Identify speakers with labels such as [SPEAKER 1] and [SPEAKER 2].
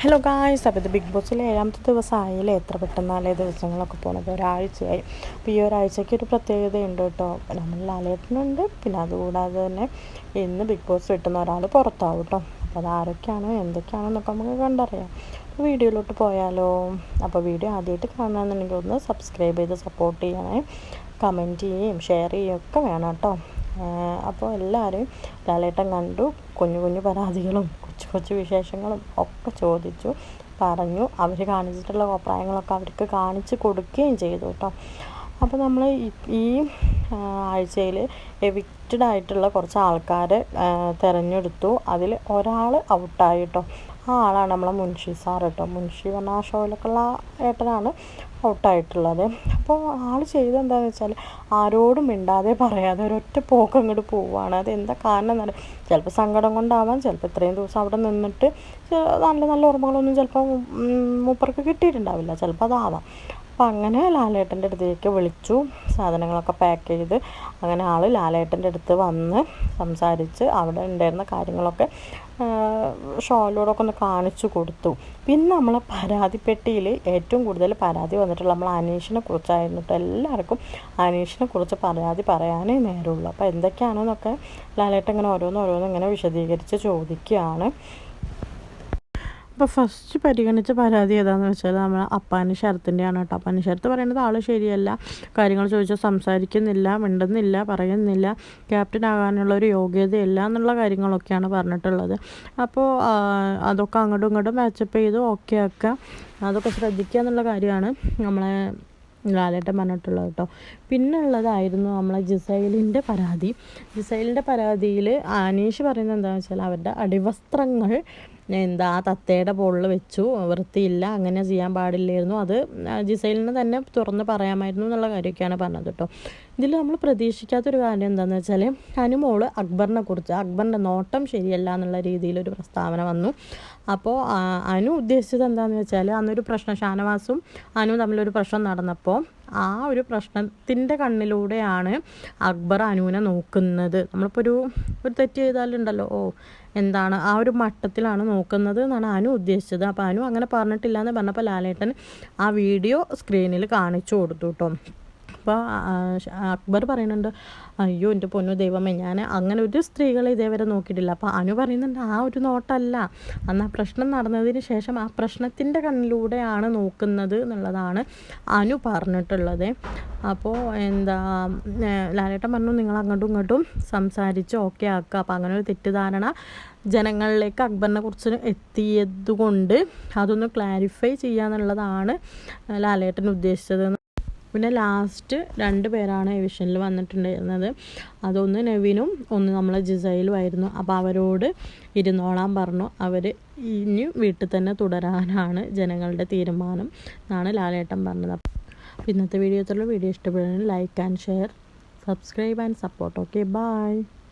[SPEAKER 1] Hello guys അപ്പോൾ ഇത് big ബോസിലെ ഏഴാമത്തെ ദിവസമായില്ലേ? എത്ര പെട്ടെന്നാലേ ദിവസങ്ങളൊക്കെ പോകുന്നത് ഒരാഴ്ചയായി. അപ്പോൾ ഈ ഒരാഴ്ചയ്ക്ക് ഒരു പ്രത്യേകതയുണ്ട് കേട്ടോ. നമ്മൾ ലാലേട്ടനുണ്ട്. പിന്നെ അതുകൂടാതെ തന്നെ ഇന്ന് ബിഗ് ബോസ് കിട്ടുന്ന ഒരാൾ പുറത്താവും കേട്ടോ. അപ്പോൾ അത് ആരൊക്കെയാണ്? എന്തൊക്കെയാണെന്നൊക്കെ നമുക്ക് കണ്ടറിയാം. വീഡിയോയിലോട്ട് പോയാലോ? അപ്പോൾ വീഡിയോ ആദ്യമായിട്ട് കാണുകയാണെന്നുണ്ടെങ്കിൽ ഒന്ന് സബ്സ്ക്രൈബ് ചെയ്ത് സപ്പോർട്ട് ചെയ്യണേ. കമന്റ് ചെയ്യുകയും ഷെയർ ചെയ്യുകയും ഒക്കെ വേണം കേട്ടോ. അപ്പോൾ എല്ലാവരും ലാലേട്ടൻ കണ്ടു. കുഞ്ഞു കുഞ്ഞു പരാതികളും കൊച്ചു കൊച്ചു വിശേഷങ്ങളും ഒക്കെ ചോദിച്ചു പറഞ്ഞു. അവർ കാണിച്ചിട്ടുള്ള അഭിപ്രായങ്ങളൊക്കെ അവർക്ക് കാണിച്ച് കൊടുക്കുകയും ചെയ്തു കേട്ടോ. അപ്പോൾ നമ്മൾ ഈ ആഴ്ചയിൽ എവിക്റ്റഡ് ആയിട്ടുള്ള കുറച്ച് ആൾക്കാരെ തിരഞ്ഞെടുത്തു. അതിൽ ഒരാൾ ഔട്ടായി കേട്ടോ. ആ ആളാണ് നമ്മളെ മുൻഷി സാർ കേട്ടോ. മുൻഷി പറഞ്ഞ ആ ഷോയിലൊക്കെയുള്ള ഏട്ടനാണ്. ഔട്ടായിട്ടുള്ളത്. അപ്പോൾ ആൾ ചെയ്തത് എന്താണെന്ന് വെച്ചാൽ ആരോടും മിണ്ടാതെ പറയാതെ ഒരൊറ്റ പോക്ക് അങ്ങോട്ട് പോവുകയാണ് അത് എന്താ കാരണം എന്നാൽ ചിലപ്പോൾ സങ്കടം കൊണ്ടാവാം ചിലപ്പോൾ ഇത്രയും ദിവസം അവിടെ നിന്നിട്ട് നല്ല നല്ല ഓർമ്മകളൊന്നും ചിലപ്പോൾ മൂപ്പർക്ക് കിട്ടിയിട്ടുണ്ടാവില്ല. ചിലപ്പോൾ അതാവാം. അപ്പം അങ്ങനെ ലാലേട്ടന്റെ അടുത്തേക്ക് വിളിച്ചു. സാധനങ്ങളൊക്കെ പാക്ക് ചെയ്ത് അങ്ങനെ ആൾ ലാലേട്ടന്റെ അടുത്ത് വന്ന് സംസാരിച്ച് അവിടെ ഉണ്ടായിരുന്ന കാര്യങ്ങളൊക്കെ ഷോയിലൂടെയൊക്കെ ഒന്ന് കാണിച്ചു കൊടുത്തു. പിന്നെ നമ്മളെ പരാതിപ്പെട്ടിയിൽ ഏറ്റവും കൂടുതൽ പരാതി വന്നിട്ടുള്ള നമ്മൾ അനീഷിനെ കുറിച്ചായിരുന്നു എല്ലാവർക്കും അനീഷിനെ കുറിച്ച് പരാതി പറയാനേ നേരമുള്ളൂ. അപ്പോൾ എന്തൊക്കെയാണെന്നൊക്കെ ലാലേട്ടൻ ഇങ്ങനെ ഓരോന്ന് ഓരോന്ന് ഇങ്ങനെ വിശദീകരിച്ച് ചോദിക്കുകയാണ്. അപ്പോൾ ഫസ്റ്റ് പരിഗണിച്ച പരാതി ഏതാണെന്ന് വെച്ചാൽ നമ്മൾ അപ്പാനി ശരത്തിന്റെയാണ് കേട്ടോ. അപ്പാനി ശരത്ത് പറയുന്നത് ആൾ ശരിയല്ല കാര്യങ്ങൾ ചോദിച്ചാൽ സംസാരിക്കുന്നില്ല മിണ്ടുന്നില്ല പറയുന്നില്ല ക്യാപ്റ്റൻ ആകാനുള്ള ഒരു യോഗ്യതയില്ല എന്നുള്ള കാര്യങ്ങളൊക്കെയാണ് പറഞ്ഞിട്ടുള്ളത്. അപ്പോൾ അതൊക്കെ അങ്ങോട്ടും ഇങ്ങോട്ടും മാച്ചപ്പ് ചെയ്ത് ഓക്കെ ആക്കുക അതൊക്കെ ശ്രദ്ധിക്കുക എന്നുള്ള കാര്യമാണ് നമ്മളെ ലാലേട്ടൻ പറഞ്ഞിട്ടുള്ളത് കേട്ടോ. പിന്നെ ഉള്ളതായിരുന്നു നമ്മളെ ജിസൈലിന്റെ പരാതി. ജിസൈലിന്റെ പരാതിയിൽ അനീഷ് പറയുന്നത് എന്താണെന്ന് വെച്ചാൽ അവരുടെ അടിവസ്ത്രങ്ങൾ എന്താ ആ തത്തയുടെ ബോളിൽ വെച്ചു. വൃത്തിയില്ല അങ്ങനെ ചെയ്യാൻ പാടില്ലായിരുന്നു. അത് ജിസൈലിന് തന്നെ തുറന്ന് പറയാമായിരുന്നു എന്നുള്ള കാര്യമൊക്കെയാണ് പറഞ്ഞത് കേട്ടോ. ഇതിൽ നമ്മൾ പ്രതീക്ഷിക്കാത്തൊരു കാര്യം എന്താണെന്ന് വെച്ചാൽ അനുമോൾ അക്ബറിനെ കുറിച്ച് അക്ബറിന്റെ നോട്ടം ശരിയല്ല എന്നുള്ള രീതിയിലൊരു പ്രസ്താവന വന്നു. അപ്പോൾ അനു ഉദ്ദേശിച്ചത് എന്താണെന്ന് വെച്ചാൽ അന്നൊരു പ്രശ്നം ഷാനവാസും അനു തമ്മിലൊരു പ്രശ്നം നടന്നപ്പോൾ ആ ഒരു പ്രശ്നത്തിന്റെ കണ്ണിലൂടെയാണ് അക്ബർ അനുവിനെ നോക്കുന്നത്. നമ്മളിപ്പോൾ ഒരു ഒരു തെറ്റ് ചെയ്താലുണ്ടല്ലോ ഓ എന്താണ് ആ ഒരു മട്ടത്തിലാണ് നോക്കുന്നത് എന്നാണ് അനു ഉദ്ദേശിച്ചത്. അപ്പോൾ അനു അങ്ങനെ പറഞ്ഞിട്ടില്ല എന്ന് പറഞ്ഞപ്പോൾ ലാലേട്ടൻ ആ വീഡിയോ സ്ക്രീനിൽ കാണിച്ചു കൊടുത്തു കേട്ടോ അപ്പോൾ അക്ബർ പറയുന്നുണ്ട് അയ്യോ എന്റെ പൊന്നു ദൈവമേ ഞാൻ അങ്ങനെ ഒരു സ്ത്രീകളെ ഇതേവരെ നോക്കിയിട്ടില്ല. അപ്പോൾ അനു പറയുന്നുണ്ട് ആ ഒരു നോട്ടല്ല. അന്ന് ആ പ്രശ്നം നടന്നതിന് ശേഷം ആ പ്രശ്നത്തിന്റെ കണ്ണിലൂടെയാണ് നോക്കുന്നത് എന്നുള്ളതാണ് അനു പറഞ്ഞിട്ടുള്ളത്. അപ്പോൾ എന്താ ലാലേട്ടൻ പറഞ്ഞു നിങ്ങൾ അങ്ങോട്ടും ഇങ്ങോട്ടും സംസാരിച്ച് ഓക്കെ ആക്കുക. അപ്പോൾ അങ്ങനെ ഒരു തെറ്റിദ്ധാരണ ജനങ്ങളിലേക്ക് അക്ബറിനെ കുറിച്ച് എത്തിയത് കൊണ്ട് അതൊന്ന് ക്ലാരിഫൈ ചെയ്യുക എന്നുള്ളതാണ് ലാലേട്ടൻ ഉദ്ദേശിച്ചത് പിന്നെ ലാസ്റ്റ് രണ്ട് പേരാണ് എവിഷനിൽ വന്നിട്ടുണ്ടായിരുന്നത്. അതൊന്ന് നവീനും ഒന്ന് നമ്മളെ ജിസയിലുമായിരുന്നു അപ്പോൾ അവരോട് ഇരുന്നോളാൻ പറഞ്ഞു. അവർ ഇനി വീട്ടിൽ തന്നെ തുടരാനാണ് ജനങ്ങളുടെ തീരുമാനം എന്നാണ് ലാലേട്ടൻ പറഞ്ഞത്. അപ്പോൾ ഇന്നത്തെ വീഡിയോ വീഡിയോ ഇഷ്ടപ്പെടുന്നത് like and share subscribe and support okay bye